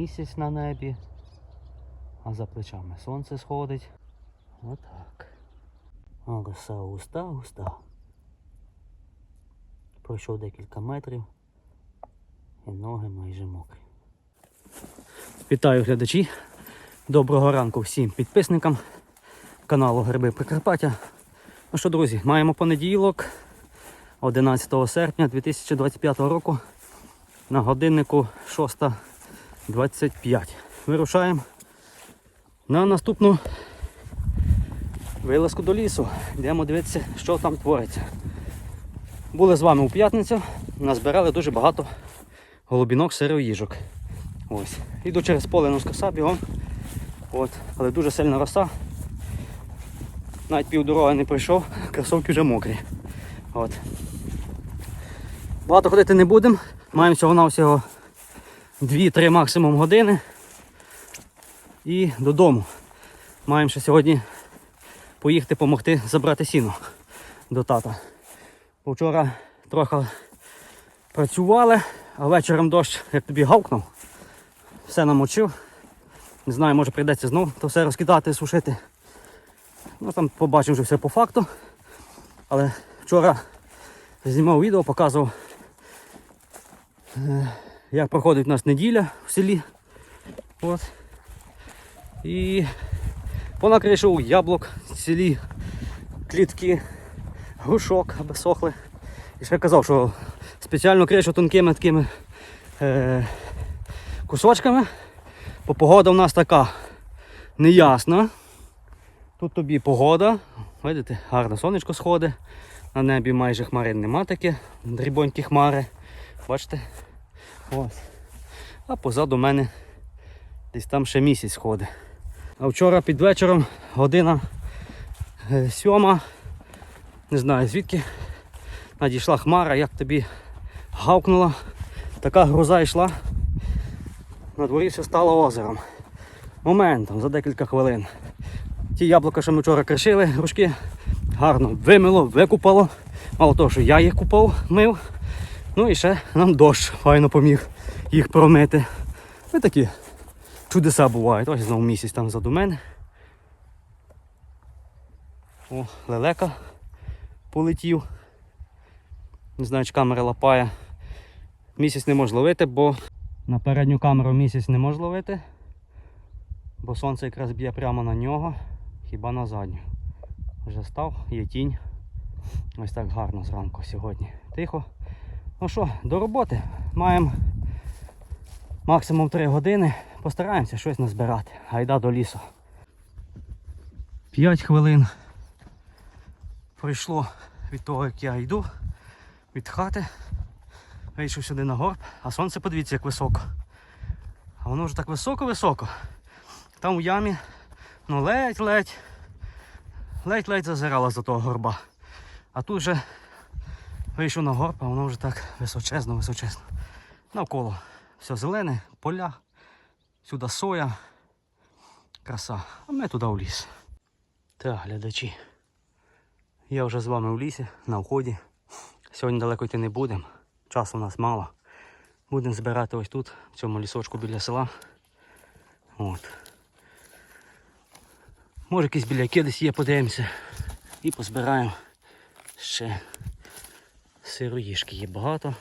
місяць на небі, а за плечами сонце сходить. Отак. Роса густа, густа. Пройшов декілька метрів і ноги майже мокрі. Вітаю глядачі. Доброго ранку всім підписникам каналу Гриби Прикарпаття. Ну що, друзі, маємо понеділок, 11 серпня 2025 року. На годиннику 6.25. Вирушаємо на наступну вилазку до лісу. Йдемо дивитися, що там твориться. Були з вами у п'ятницю, назбирали дуже багато голубінок сироїжок. Ось. Іду через поле носкоса бігом. От. Але дуже сильна роса. Навіть півдороги не пройшов, кросовки вже мокрі. От. Багато ходити не будемо. Маємо всього-навсього 2-3 максимум години. І додому. Маємо ще сьогодні поїхати допомогти забрати сіно до тата. Вчора трохи працювали, а вечором дощ, як тобі гавкнув, все намочив. Не знаю, може прийдеться знов то все розкидати, сушити. Ну там побачимо вже все по факту. Але вчора знімав відео, показував, е, як проходить у нас неділя в селі. От. І понакришив яблук селі, клітки, грушок, аби сохли. І ще казав, що спеціально кришу тонкими такими е, кусочками, бо погода у нас така неясна. Тут тобі погода, бачите, гарне сонечко сходить, на небі майже хмарин нема таке, дрібонькі хмари. Бачите? Ось. А позаду мене десь там ще місяць ходить. А вчора під вечором година е, сьома, не знаю звідки, надійшла хмара, як тобі гавкнула, така гроза йшла. На дворі все стало озером. Моментом, за декілька хвилин. Ті яблука, що ми вчора кришили, грушки, гарно вимило, викупало. Мало того, що я їх купав, мив. Ну і ще нам дощ файно поміг їх промити. Ось такі чудеса бувають. Ось знову місяць там ззаду мене. О, лелека полетів. Не знаю, чи камера лапає. Місяць не може ловити, бо на передню камеру місяць не може ловити, бо сонце якраз б'є прямо на нього, хіба на задню. Вже став, є тінь. Ось так гарно зранку сьогодні. Тихо. Ну що, до роботи. Маємо максимум 3 години. Постараємося щось назбирати. Гайда до лісу. 5 хвилин пройшло від того, як я йду від хати. Вийшов сюди на горб, а сонце подивіться, як високо. А воно вже так високо-високо. Там у ямі, ну ледь-ледь, ледь-ледь зазирало за того горба. А тут вже вийшов на горб, а воно вже так височезно, височезно. Навколо все зелене, поля, сюди соя, краса. А ми туди в ліс. Так, глядачі. Я вже з вами в лісі, на вході. Сьогодні далеко йти не будемо. Часу у нас мало. Будемо збирати ось тут, в цьому лісочку біля села. От. Може якісь біляки десь є, подивимося. І позбираємо ще сироїшки є багато.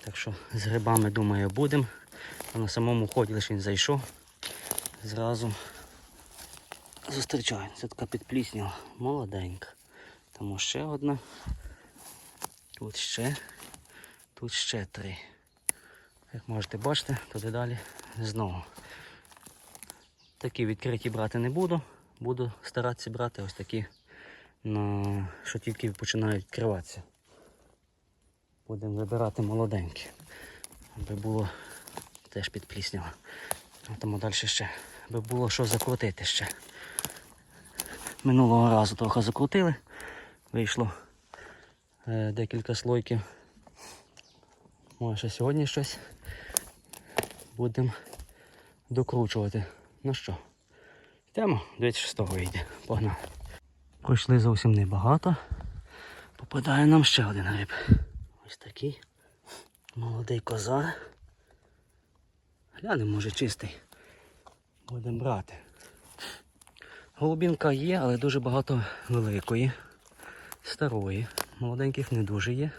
Так що з грибами, думаю, будемо. А на самому ході лише він зайшов. Зразу зустрічаю. Це така підпліснява, молоденька. Тому ще одна. Тут ще. Тут ще три. Як можете бачити, туди далі знову. Такі відкриті брати не буду. Буду старатися брати ось такі, що тільки починають відкриватися. Будемо вибирати молоденькі. Аби було теж підплісняво. А тому далі ще. Аби було що закрутити ще. Минулого разу трохи закрутили. Вийшло е, декілька слойків. Може ще сьогодні щось будемо докручувати. Ну що, йдемо, 26-го йде. Погнали. Пройшли зовсім небагато. Попадає нам ще один гриб. Ось такий молодий козар. Глянемо, може чистий. Будемо брати. Голубінка є, але дуже багато великої, старої. Молоденьких не дуже є.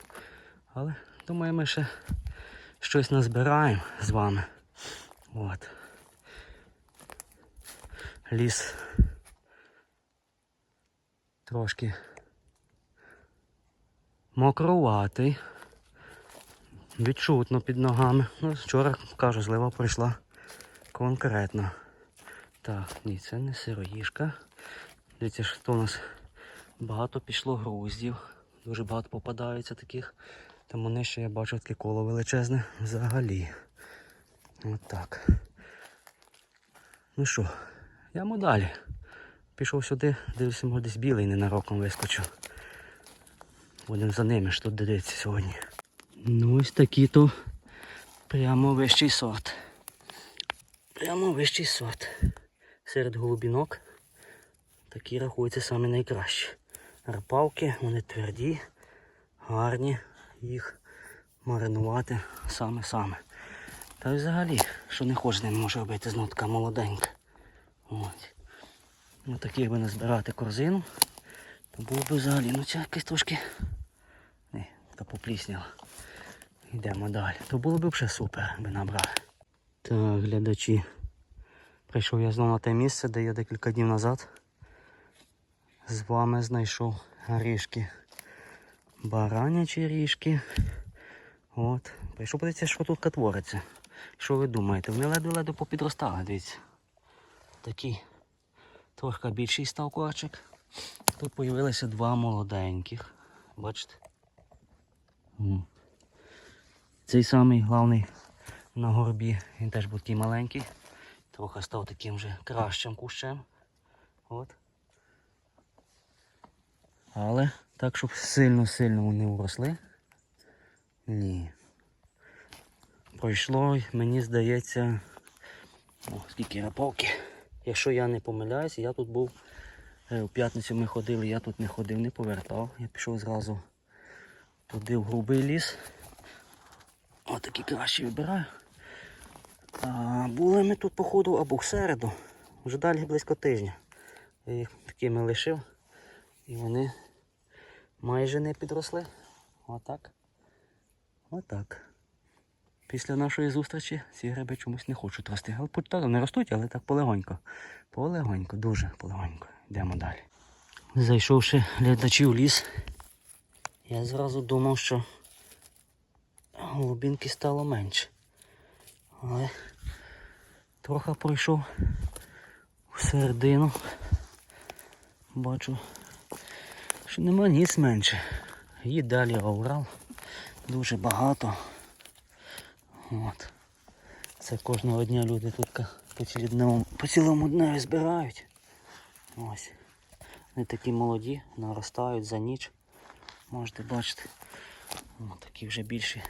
Але думаю, ми ще щось назбираємо з вами. От. Ліс трошки мокруватий. Відчутно під ногами. Ну, вчора, кажу, злива прийшла конкретно. Так, ні, це не сироїшка. Дивіться, що у нас багато пішло груздів. Дуже багато попадається таких. Тому нижче я бачу таке коло величезне взагалі. От так. Ну що, йдемо далі. Пішов сюди, дивлюся, може десь білий ненароком вискочив. Будемо за ними ж тут дивитися сьогодні. Ну ось такі то прямо вищий сорт. Прямо вищий сорт. Серед голубінок такі рахуються саме найкращі. Рапавки, вони тверді, гарні, їх маринувати саме-саме. Та й взагалі, що не хочеш з ним може робити, знов така молоденька. От. Ну такі якби назбирати корзину, то було б взагалі, ну це якесь трошки. Не, та поплісняла. Йдемо далі. То було б вже супер, би набрали. Так, глядачі. Прийшов я знову на те місце, де я декілька днів назад з вами знайшов ріжки. Баранячі ріжки. От. Прийшов подивитися, що тут твориться. Що ви думаєте? Вони ледве-ледве попідростали, дивіться. Такий трохи більший став корчик. Тут з'явилися два молоденьких. Бачите? Цей самий главний на горбі, він теж був такий маленький. Трохи став таким вже кращим кущем. От. Але так, щоб сильно-сильно вони уросли. Ні. Пройшло, мені здається, о, скільки раповки. Якщо я не помиляюся, я тут був е, у п'ятницю ми ходили, я тут не ходив, не повертав. Я пішов зразу туди в грубий ліс. Отакі кращі вибираю. А були ми тут, походу, або в середу, вже далі близько тижня. Я їх такими лишив і вони майже не підросли. Отак. Отак. Після нашої зустрічі ці гриби чомусь не хочуть рости. Але почтально не ростуть, але так полегонько. Полегонько, дуже полегонько. Йдемо далі. Зайшовши глядачі в ліс, я зразу думав, що голубінки стало менше. Але трохи пройшов всередину. Бачу, що нема ніс менше. І далі аурал. Дуже багато. От. Це кожного дня люди тут по цілому, по цілому дневі збирають. Ось. Вони такі молоді, наростають за ніч. Можете бачити. О, такі вже більші.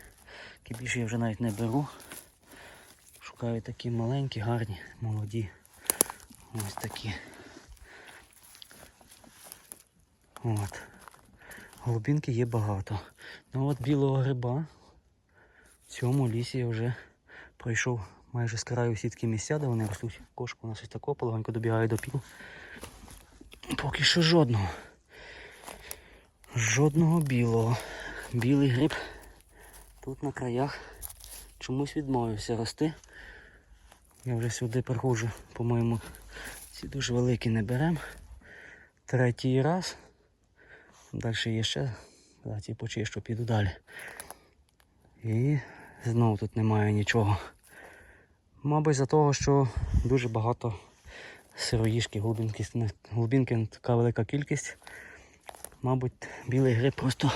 Такі більші я вже навіть не беру. Шукаю такі маленькі, гарні, молоді. Ось такі. От. Голубінки є багато. Ну от білого гриба в цьому лісі я вже пройшов майже з краю всі такі місця, де вони ростуть. Кошка у нас ось такого, полегонько добігає до пів. Поки що жодного. Жодного білого. Білий гриб тут на краях чомусь відмовився рости. Я вже сюди приходжу, по-моєму, ці дуже великі не беремо. Третій раз. Далі є ще. Ці почищу, піду далі. І знову тут немає нічого. Мабуть, за того, що дуже багато сироїшки, глибинки, глибинки така велика кількість. Мабуть, білий гриб просто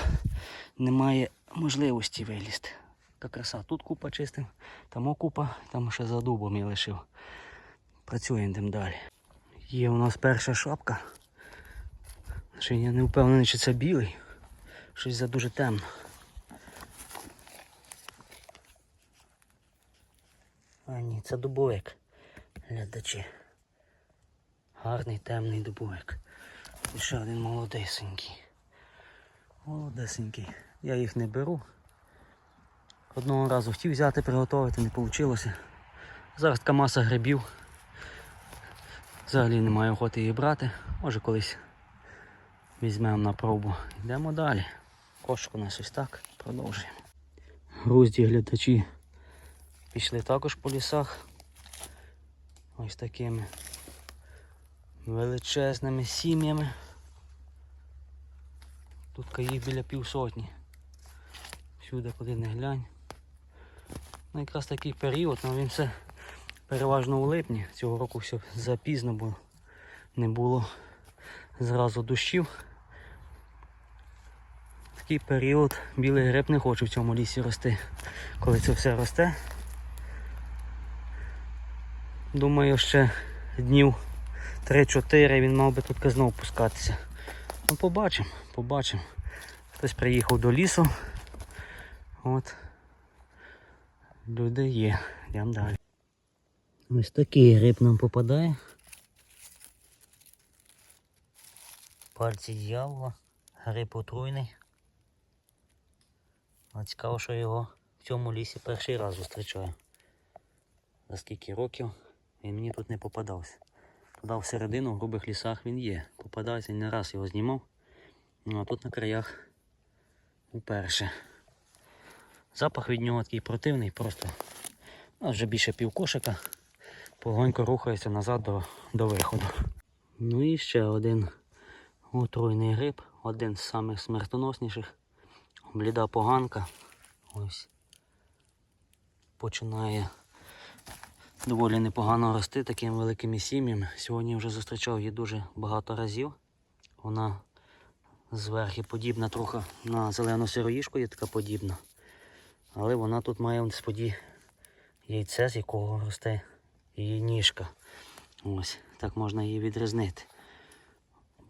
не має можливості вилізти. Така краса. Тут купа чистим, там купа, там ще за дубом я лишив. Працюємо йдемо далі. Є у нас перша шапка. Ще я не впевнений, чи це білий. Щось за дуже темно. А ні, це дубовик. Глядачі. Гарний темний дубовик. І ще один молодесенький. Молодесенький. Я їх не беру. Одного разу хотів взяти, приготувати, не вийшло. Зараз така маса грибів. Взагалі немає охоти її брати. Може колись візьмемо на пробу. Йдемо далі. Кошик у нас ось так. Продовжуємо. Грузді глядачі пішли також по лісах. Ось такими величезними сім'ями. Тут їх біля півсотні. Всюди куди не глянь. Ну якраз такий період, ну він все переважно у липні. Цього року все запізно було. Не було зразу дощів. Такий період білий гриб не хоче в цьому лісі рости. Коли це все росте. Думаю, ще днів 3-4 він мав би тут знову пускатися. Ну побачимо, побачимо. Хтось приїхав до лісу. От. Люди є. Йдемо далі. Ось такий гриб нам попадає. Пальці дьявола, гриб отруйний. А цікаво, що його в цьому лісі перший раз зустрічаю. За скільки років він мені тут не попадався. Туди всередину в грубих лісах він є. Попадається, не раз його знімав. Ну а тут на краях уперше. Запах від нього такий противний, просто ну, вже більше півкошика. Погонько рухається назад до, до виходу. Ну і ще один отруйний гриб, один з самих смертоносніших. Бліда поганка. Ось. Починає доволі непогано рости такими великими сім'ями. Сьогодні вже зустрічав її дуже багато разів. Вона зверху подібна трохи на зелену сироїшку, є така подібна. Але вона тут має споді яйце, з якого росте її ніжка. Ось, так можна її відрізнити.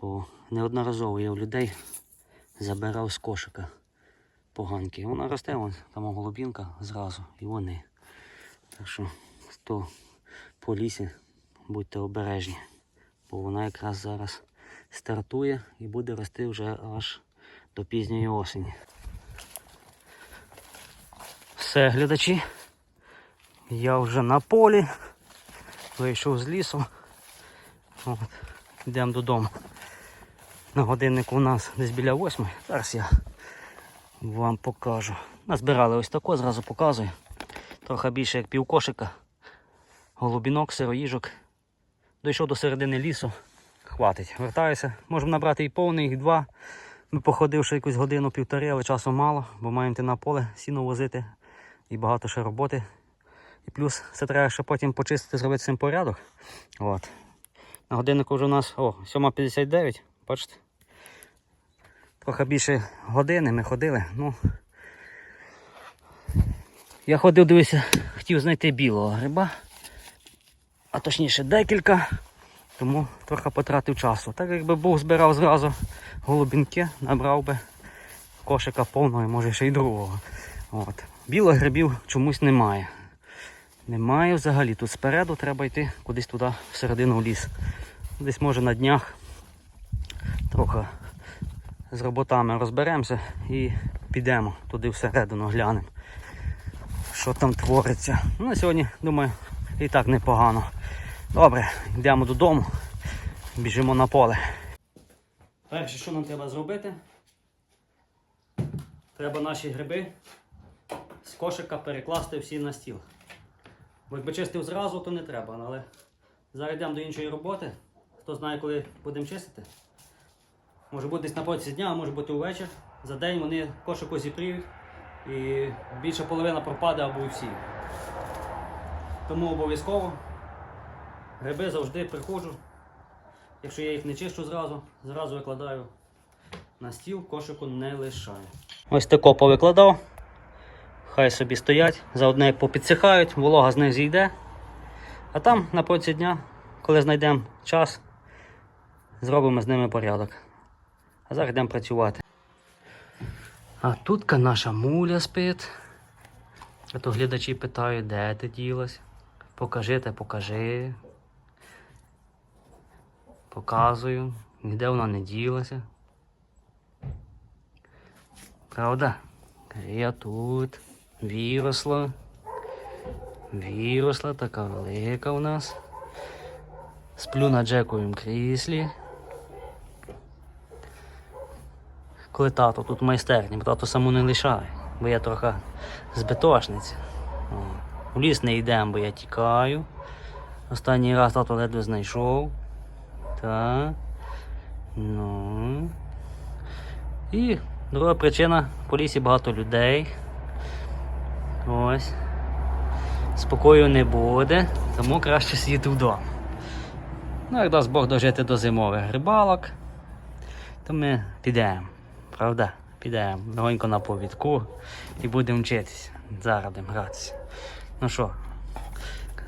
Бо неодноразово я у людей забирав з кошика поганки. Вона росте, вон, там голубінка зразу, і вони. Так що, хто по лісі, будьте обережні, бо вона якраз зараз стартує і буде рости вже аж до пізньої осені. Все, глядачі. Я вже на полі. Вийшов з лісу. От, Йдемо додому. На годиннику у нас десь біля восьми. Зараз я вам покажу. Назбирали ось тако, зразу показую. Трохи більше як півкошика. Голубінок, сироїжок. Дійшов до середини лісу. Хватить. Вертаюся. Можемо набрати і повний, і два. Ми походивши якусь годину півтори, але часу мало, бо маємо йти на поле, сіно возити і багато ще роботи. І плюс це треба ще потім почистити, зробити цим порядок. От. На годиннику вже у нас о, 7.59, бачите? Трохи більше години ми ходили. Ну, я ходив, дивився, хотів знайти білого гриба, а точніше декілька, тому трохи потратив часу. Так якби Бог збирав зразу голубінки, набрав би кошика повного, і може ще й другого. От. Білих грибів чомусь немає. Немає взагалі. Тут спереду треба йти кудись туди всередину в ліс. Десь може на днях трохи з роботами розберемося і підемо туди всередину глянемо, що там твориться. Ну, на сьогодні, думаю, і так непогано. Добре, йдемо додому, біжимо на поле. Перше, що нам треба зробити, треба наші гриби кошика перекласти всі на стіл. Бо якби чистив зразу, то не треба. Але зараз йдемо до іншої роботи. Хто знає, коли будемо чистити. Може бути десь на протязі дня, а може бути увечір. За день вони кошику зіпріють і більша половина пропаде або всі. Тому обов'язково гриби завжди приходжу. Якщо я їх не чищу зразу, зразу викладаю на стіл, кошику не лишаю. Ось тако повикладав. Хай собі стоять, заодно як попідсихають, волога з них зійде. А там на протязі дня, коли знайдемо час, зробимо з ними порядок. А зараз йдемо працювати. А тут наша муля спить. А то глядачі питають, де ти ділась? Покажи та покажи. Показую, ніде вона не ділася. Правда? Я тут виросла. Виросла така велика у нас. Сплю на джековім кріслі. Коли тато тут майстерні, бо тато саму не лишає, бо я трохи з бетошниці. О. Ліс не йдемо, бо я тікаю. Останній раз тато ледве знайшов. Так. Ну. І друга причина, по лісі багато людей. Ось. Спокою не буде, тому краще сидіти вдома. Ну, як дасть Бог дожити до зимових рибалок, то ми підемо. Правда? Підемо легонько на повідку і будемо вчитися. Зараз гратися. Ну що,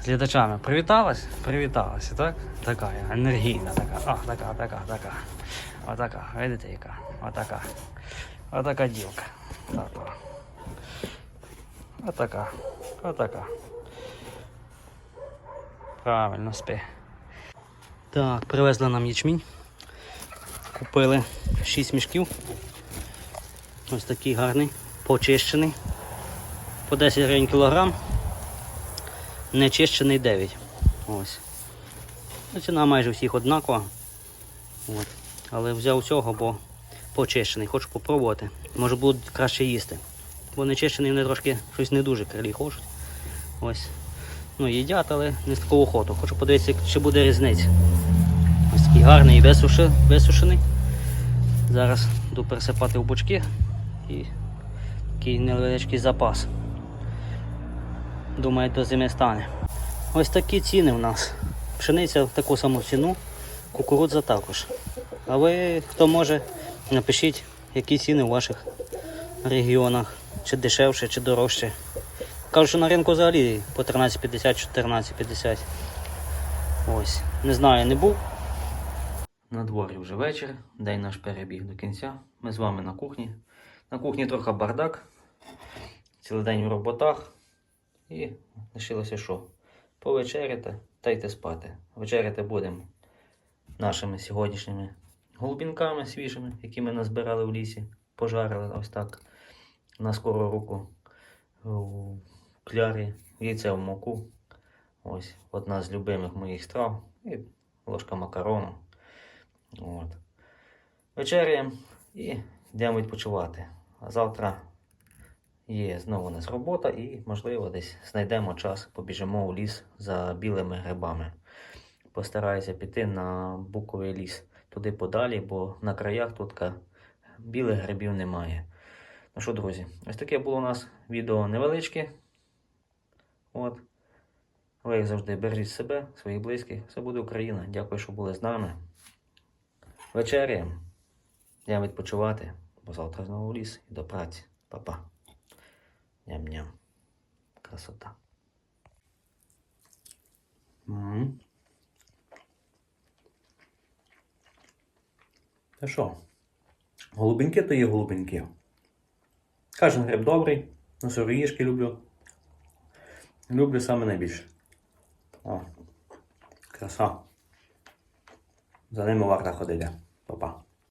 з глядачами привіталась? Привіталася, так? Така енергійна така. А, така, така, така. Отака, видите яка? Отака. Отака дівка. Така. Отака. Отака. Правильно спи. Так, привезли нам ячмінь. Купили 6 мішків. Ось такий гарний, почищений. По 10 гривень кілограм. Нечищений 9. Ось. Ну, Ціна майже всіх однакова. От. Але взяв цього, бо почищений. Хочу попробувати. Може будуть краще їсти. Бо нечищений вони трошки щось не дуже крилі хочуть. Ось. Ну, їдять, але не з такого охоту. Хочу подивитися, чи буде різниця. Ось такий гарний і висуши- висушений. Зараз буду пересипати в бочки і такий невеличкий запас. Думаю, до зими стане. Ось такі ціни в нас. Пшениця в таку саму ціну, кукурудза також. А ви, хто може, напишіть, які ціни в ваших регіонах. Чи дешевше, чи дорожче. Кажуть, що на ринку взагалі по 13,50, 14,50. Ось. Не знаю, не був. На дворі вже вечір, день наш перебіг до кінця. Ми з вами на кухні. На кухні трохи бардак. Цілий день в роботах. І лишилося що? Повечеряти та йти спати. Вечеряти будемо нашими сьогоднішніми голубінками свіжими, які ми назбирали в лісі. Пожарили ось так на скору руку у клярі, яйце в муку. Ось одна з любимих моїх страв. І ложка макарону. От. Вечеряємо і йдемо відпочивати. А завтра є знову у нас робота і, можливо, десь знайдемо час, побіжимо у ліс за білими грибами. Постараюся піти на буковий ліс туди подалі, бо на краях тут білих грибів немає. Ну що, друзі, ось таке було у нас відео невеличке. От. Ви як завжди бережіть себе, своїх близьких. Все буде Україна. Дякую, що були з нами. Вечеряємо. Йдемо відпочивати, бо завтра знову в ліс і до праці. Па-па. Ням-ням. Красота. м Та що? Голубеньки то є голубеньки. Кожен гриб добрий, на сироїшки люблю. Люблю саме найбільше. О, краса. За ними варто ходити. Па-па.